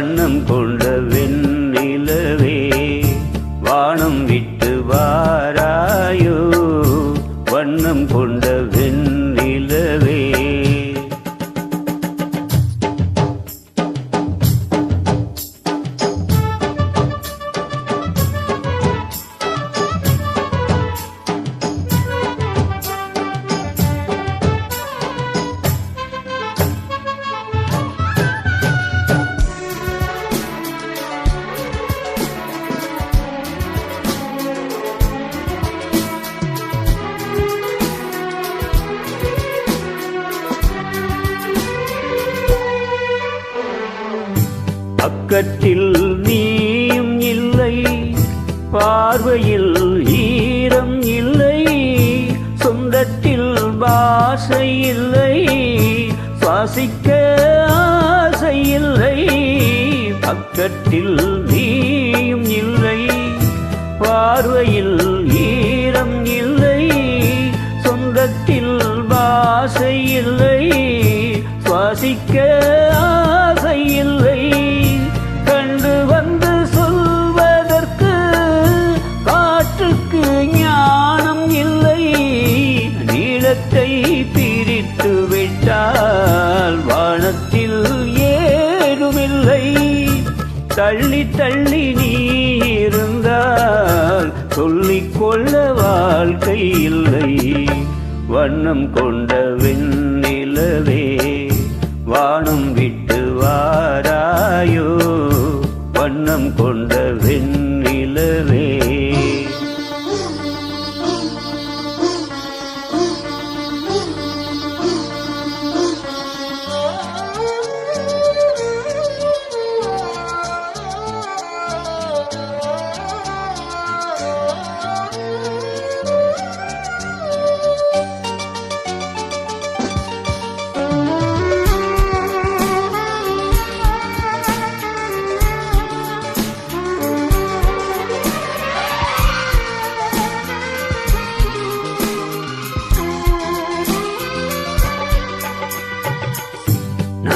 வண்ணம் கொண்ட பக்கத்தில் நீயும் இல்லை பார்வையில் ஈரம் இல்லை சொந்தத்தில் பாசை இல்லை சுவாசிக்க ஆசை இல்லை பக்கத்தில் நீயும் இல்லை பார்வையில் ஈரம் இல்லை சொந்தத்தில் பாசை இல்லை சுவாசிக்க ஆசை இல்லை. தள்ளி தள்ளி நீ இருந்தால் சொல்லிக்கொள்ள வாழ்க்கை இல்லை. வண்ணம் கொண்ட வெண்ணிலவே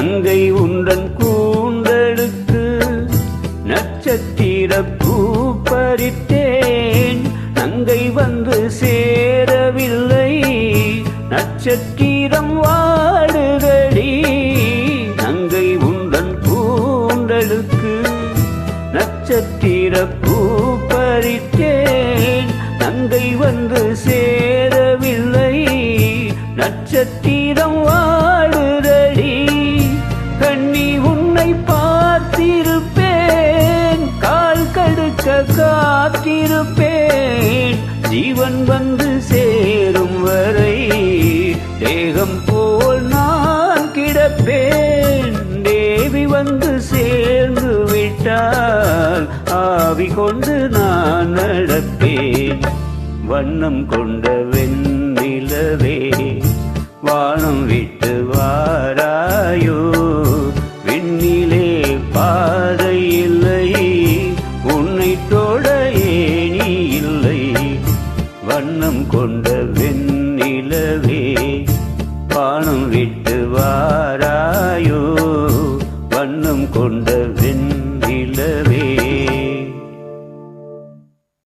கங்கை உண்டன் கூந்தலுக்கு நட்சத்திர பூ பறித்தேன். நங்கை வந்து சேரவில்லை நட்சத்திரம் வாடுதடி. கங்கை உந்தன் கூந்தலுக்கு நட்சத்திர பூ பறித்தேன். அங்கை வந்து சேரவில்லை நட்சத்திரம் வா காத்திருப்பேன். ஜீவன் வந்து சேரும் வரை தேகம் போல் நான் கிடப்பேன். தேவி வந்து சேர்ந்து விட்டால் ஆவி கொண்டு நான் நடப்பேன். வண்ணம் கொண்டவர் வானம் கொண்ட வெண்ணிலவே வானம் விட்டு வாராயோ வண்ணம் கொண்ட